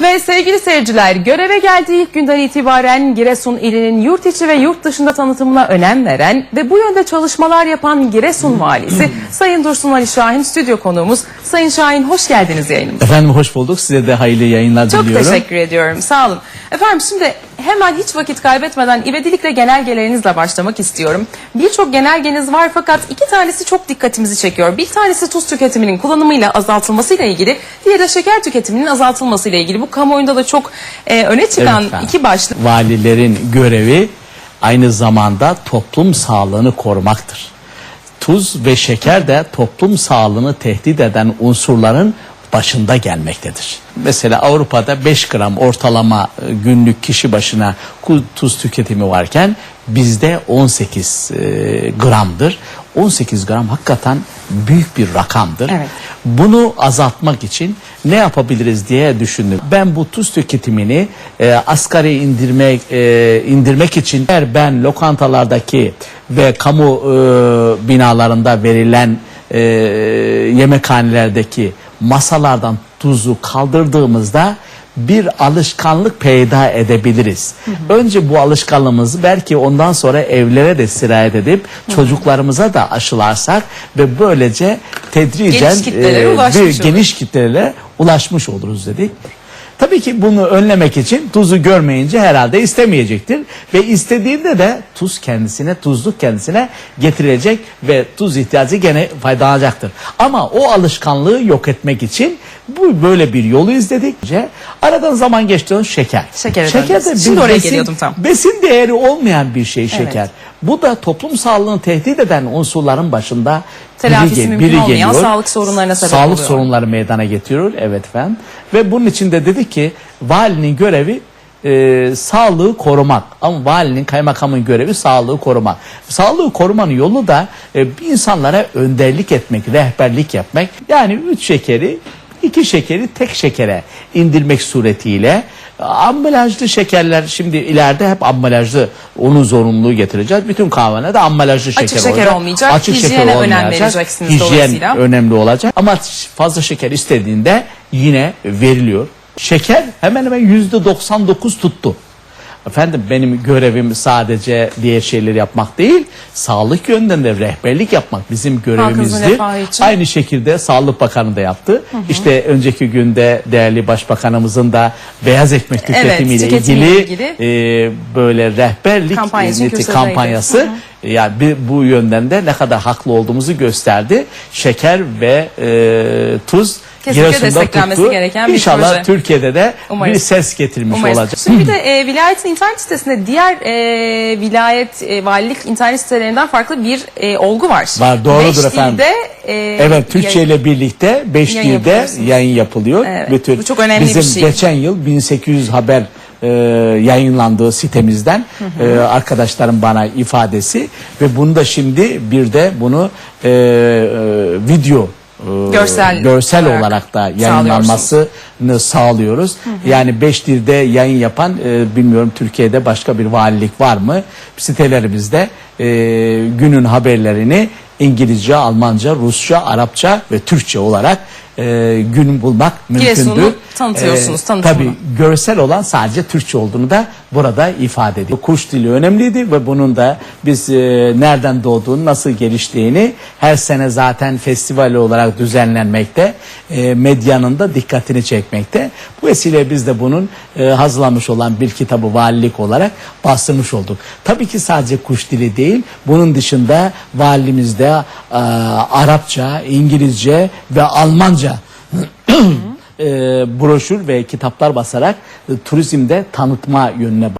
Ve sevgili seyirciler, göreve geldiği ilk günden itibaren Giresun ilinin yurt içi ve yurt dışında tanıtımına önem veren ve bu yönde çalışmalar yapan Giresun Valisi Sayın Dursun Ali Şahin stüdyo konuğumuz. Sayın Şahin hoş geldiniz yayınımıza. Efendim hoş bulduk. Size de hayırlı yayınlar Çok diliyorum. teşekkür ediyorum. Sağ olun. Efendim şimdi hemen hiç vakit kaybetmeden ivedilikle genelgelerinizle başlamak istiyorum. Birçok genelgeniz var fakat iki tanesi çok dikkatimizi çekiyor. Bir tanesi tuz tüketiminin kullanımıyla azaltılmasıyla ilgili, diğeri de şeker tüketiminin azaltılmasıyla ilgili. Bu kamuoyunda da çok e, öne çıkan Evet iki başlık. Valilerin görevi aynı zamanda toplum sağlığını korumaktır. Tuz ve şeker de toplum sağlığını tehdit eden unsurların başında gelmektedir. Mesela Avrupa'da 5 gram ortalama e, günlük kişi başına tuz tüketimi varken bizde 18 e, gramdır. 18 gram hakikaten büyük bir rakamdır. Evet. Bunu azaltmak için ne yapabiliriz diye düşündüm. Ben bu tuz tüketimini e, asgari indirmek e, indirmek için eğer ben lokantalardaki ve kamu e, binalarında verilen e, yemekhanelerdeki masalardan tuzu kaldırdığımızda bir alışkanlık peyda edebiliriz. Önce bu alışkanlığımızı belki ondan sonra evlere de sirayet edip çocuklarımıza da aşılarsak ve böylece tedricen Geniş kitlelere e, bir geniş kitlelere ulaşmış oluruz dedik. Tabii ki bunu önlemek için tuzu görmeyince herhalde istemeyecektir. Ve istediğinde de tuz kendisine, tuzluk kendisine getirecek ve tuz ihtiyacı gene faydalanacaktır. Ama o alışkanlığı yok etmek için bu böyle bir yolu izledik. Aradan zaman geçti şeker. Şekere şeker döndünüz. de bir Şimdi oraya besin, geliyordum tam. besin değeri olmayan bir şey şeker. Bu da toplum sağlığını tehdit eden unsurların başında Telafisi biri, mümkün biri olmayan geliyor. sağlık sorunlarına sebep Sağlık oluyor. sorunları meydana getiriyor. Evet efendim. Ve bunun için de dedik ki valinin görevi e, sağlığı korumak. Ama valinin kaymakamın görevi sağlığı korumak. Sağlığı korumanın yolu da e, insanlara önderlik etmek, rehberlik yapmak. Yani üç şekeri iki şekeri tek şekere indirmek suretiyle ambalajlı şekerler şimdi ileride hep ambalajlı onun zorunluluğu getireceğiz. Bütün kahvelerde ambalajlı şeker, Açık şeker olacak. olmayacak, Açık şeker hijyene önem olmayacak. vereceksiniz Hijyen dolayısıyla. önemli olacak. Ama fazla şeker istediğinde yine veriliyor. Şeker hemen hemen yüzde 99 tuttu. Efendim benim görevim sadece diğer şeyleri yapmak değil, sağlık yönünden de rehberlik yapmak bizim görevimizdi. refahı için. Aynı şekilde Sağlık Bakanı da yaptı. İşte önceki günde değerli Başbakanımızın da beyaz ekmek Evet, tüketimiyle tüketimiyle ilgili, ilgili. e, böyle rehberlik Kampanya için hizmeti kürsüdeydi. kampanyası Hı hı. Yani bir, bu yönden de ne kadar haklı olduğumuzu gösterdi. Şeker ve e, tuz Kesinlikle Giresun'da desteklenmesi tuttu. gereken bir İnşallah proje. Türkiye'de de Umarız. bir ses getirmiş Umarız. olacak. Şimdi bir de e, vilayetin internet sitesinde diğer e, vilayet, e, valilik internet sitelerinden farklı bir e, olgu var. Var, doğrudur Beş efendim. dilde, e, Evet Türkçe ile birlikte 5 Yayın dilde yayın yapılıyor. Evet, Bütün bu çok önemli bir bizim şey. geçen yıl 1800 haber e, yayınlandığı sitemizden e, arkadaşlarım bana ifadesi ve bunu da şimdi bir de bunu e, e, video e, Görsel olarak olarak da yayınlanmasını sağlıyoruz. Yani 5 dilde yayın yapan e, bilmiyorum Türkiye'de başka bir valilik var mı? Sitelerimizde e, günün haberlerini İngilizce, Almanca, Rusça, Arapça ve Türkçe olarak e, gün bulmak mümkündür. Giresun'u tanıtıyorsunuz, tanıtımını. Tabii görsel olan sadece Türkçe olduğunu da burada ifade ediyor. Kuş dili önemliydi ve bunun da biz e, nereden doğduğunu, nasıl geliştiğini her sene zaten festival olarak düzenlenmekte, e, medyanın da dikkatini çekmekte. Bu vesile biz de bunun e, hazırlanmış olan bir kitabı valilik olarak bastırmış olduk. Tabii ki sadece kuş dili değil, bunun dışında valimizde e, Arapça, İngilizce ve Almanca e, broşür ve kitaplar basarak e, turizmde tanıtma yönüne